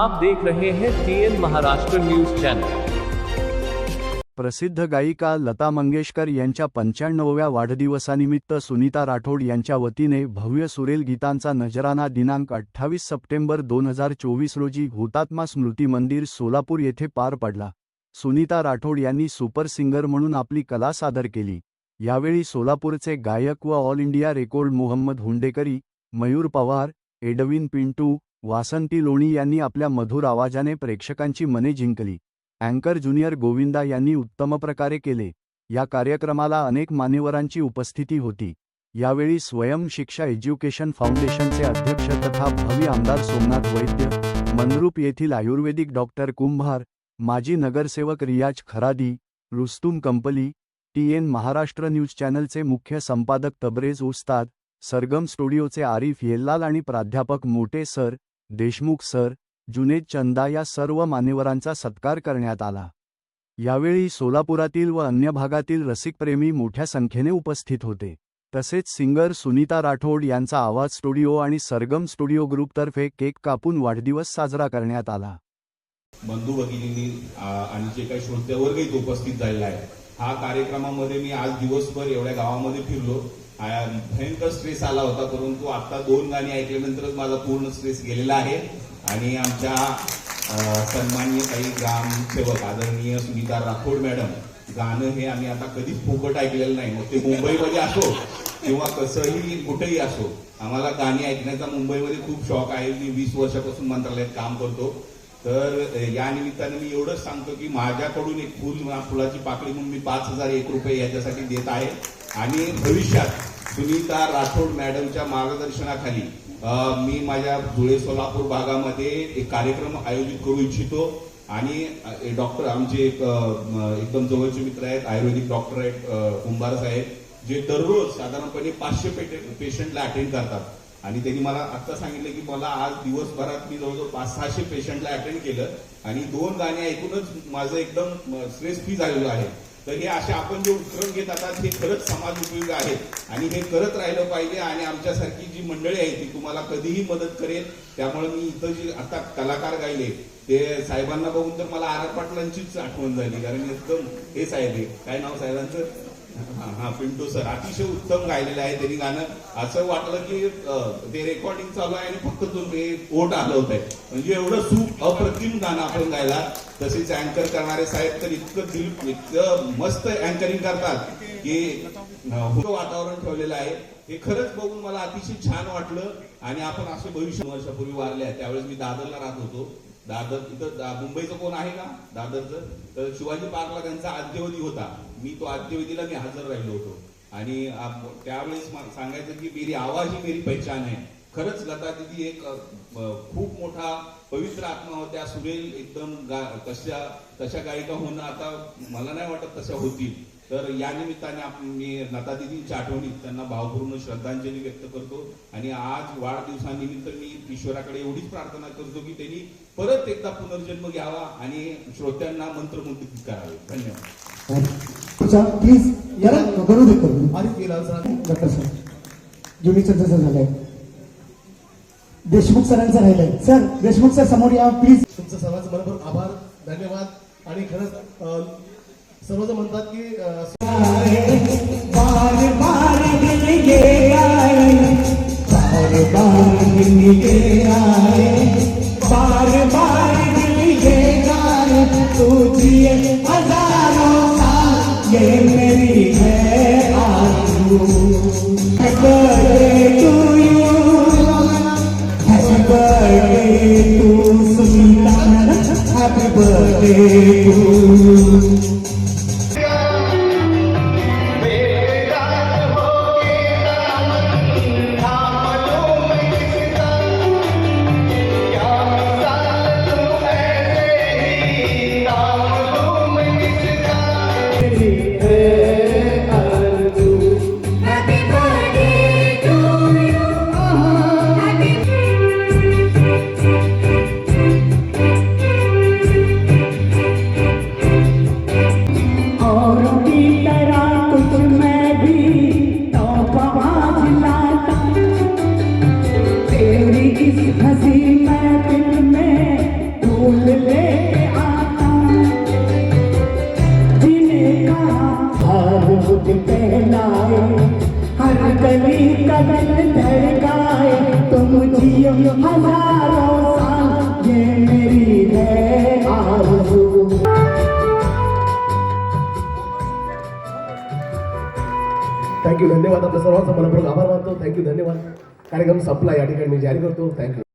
आप देख रहे हैं टीएन महाराष्ट्र न्यूज चैनल प्रसिद्ध गायिका लता मंगेशकर यांच्या पंच्याण्णवव्या वाढदिवसानिमित्त सुनीता राठोड यांच्या वतीने भव्य सुरेल गीतांचा नजराना दिनांक अठ्ठावीस सप्टेंबर दोन हजार चोवीस रोजी हुतात्मा स्मृती मंदिर सोलापूर येथे पार पडला. सुनीता राठोड यांनी सुपर सिंगर म्हणून आपली कला सादर केली. यावेळी सोलापूरचे गायक व all India record Mohammad Hundekari Mayur Pawar Edwin Pintu Vasanti Loni यांनी आपल्या मधुर आवाजाने प्रेक्षकांची मने जिंकली. अँकर ज्युनियर गोविंदा यांनी उत्तम प्रकारे केले. या कार्यक्रमाला अनेक मान्यवरांची उपस्थिती होती. यावेळी स्वयं शिक्षा एज्युकेशन फाउंडेशनचे अध्यक्ष तथा भावी आमदार सोमनाथ वैद्य मनरूप येथील आयुर्वेदिक डॉक्टर कुंभार माजी नगरसेवक Riyaz Kharadi Rustum Kampali T N Maharashtra news चॅनलचे मुख्य संपादक तबरेज उस्ताद सरगम स्टुडिओचे आरिफ येल्लाल आणि प्राध्यापक मोटे सर देशमुख सर जुनेद चंदा या सर्व मान्यवरांचा सत्कार करण्यात आला. यावेळी सोलापुरातील व अन्य भागातील रसिकप्रेमी मोठ्या संख्येने उपस्थित होते. तसेच सिंगर सुनीता राठोड यांचा आवाज स्टुडिओ आणि सरगम स्टुडिओ ग्रुपतर्फे केक कापून वाढदिवस साजरा करण्यात आला. बंधू भगिनींनी आणि जे काही श्रोत्यावर्ग इथे उपस्थित झालेला आहे हा कार्यक्रमामध्ये मी आज दिवसभर एवढ्या गावामध्ये फिरलो. भयंकर स्ट्रेस आला होता परंतु आता दोन गाणी ऐकल्यानंतरच माझा पूर्ण स्ट्रेस गेलेला आहे. आणि आमच्या सन्मान्य काही ग्रामसेवक आदरणीय सुनीता राठोड मॅडम गाणं हे आम्ही आता कधीच फुकट ऐकलेलं नाही. मग ते मुंबईमध्ये असो किंवा कसंही कुठेही असो आम्हाला गाणी ऐकण्याचा मुंबईमध्ये खूप शौक आहे. मी वीस वर्षापासून मंत्रालयात काम करतो. तर या निमित्ताने मी एवढंच सांगतो की माझ्याकडून एक फुल फुलाची पाकळी म्हणून मी पाच हजार एक रुपये याच्यासाठी देत आहे. आणि भविष्यात सुनीता राठोड मॅडमच्या मार्गदर्शनाखाली मी माझ्या धुळे सोलापूर भागामध्ये एक कार्यक्रम आयोजित करू इच्छितो. आणि डॉक्टर आमचे एक एकदम जवळचे मित्र आहेत आयुर्वेदिक डॉक्टर आहेत कुंभार साहेब जे दररोज साधारणपणे पाचशे पेशंटला अटेंड करतात. आणि त्यांनी मला आत्ता सांगितलं की मला आज दिवसभरात मी जवळजवळ पाच सहाशे पेशंटला अटेंड केलं. आणि दोन गाणी ऐकूनच माझं एकदम स्ट्रेस फ्री झालेलं आहे. तर हे असे आपण जे उपक्रम घेत आहात हे खरंच समाज उपयोगी आहेत आणि हे करत राहिलं पाहिजे आणि आमच्यासारखी जी मंडळी आहे ती तुम्हाला कधीही मदत करेल. त्यामुळे मी इथं जे आता कलाकार गायले ते साहेबांना बघून तर मला आर पाटलांचीच आठवण झाली. कारण एकदम हे साहेब आहे. काय नाव साहेबांचं? हा हा पिंटू सर अतिशय उत्तम गायलेलं आहे. त्यांनी गाणं असं वाटलं की ते रेकॉर्डिंग चालू आहे आणि फक्त तुम्ही ओट आलं होत आहे म्हणजे एवढं सुख अप्रतिम गाणं आपण गायला. तसेच अँकर करणारे साहेब तर इतकं दिल इतकं मस्त अँकरिंग करतात की हो, वातावरण ठेवलेलं आहे. हे खरंच बघून मला अतिशय छान वाटलं. आणि आपण असं भविष्य वर्षापूर्वी वारल्या त्यावेळेस मी दादरला राहत होतो. दादर इथं दा- मुंबईचं कोण आहे का? दादरचं? तर शिवाजी पार्कला त्यांचा आद्यवधी होता. मी तो आद्यवधीला मी हजर राहिलो होतो. आणि त्यावेळेस सांगायचं की मेरी आवाज ही मेरी पहचान आहे खरंच लता दिदी एक खूप मोठा पवित्र आत्मा होत्या. सुरेल एकदम गा- तशा तशा गायिका होणं आता मला नाही वाटत तशा होतील. तर या निमित्ताने आप- मी लता दिदींच्या आठवणीत त्यांना भावपूर्ण श्रद्धांजली व्यक्त करतो. आणि आज वाढदिवसानिमित्त मी ईश्वराकडे एवढीच प्रार्थना करतो की त्यांनी परत एकदा पुनर्जन्म घ्यावा आणि श्रोत्यांना मंत्रमुग्ध करावे. धन्यवाद. प्लीज याला करू दे करू. आणि केला सर डॉक्टर सर जुनी चर्चा झालंय. देशमुख सरांचं राहिलंय. सर देशमुख सर समोर या प्लीज तुमचं सर्वांचं मनपूर्वक आभार धन्यवाद. आणि खरंच सर्वजण म्हणतात की हज़ारों birthday to you. हर कली कदम धड़काए तुम जियो हजारों साल ये मेरी है आरज़ू। थँक्यू धन्यवाद आपल्या सर्वांचा. मनपूर्वक आभार मानतो. थँक्यू धन्यवाद. कार्यक्रम संपला. या ठिकाणी मी जारी करतो. थँक्यू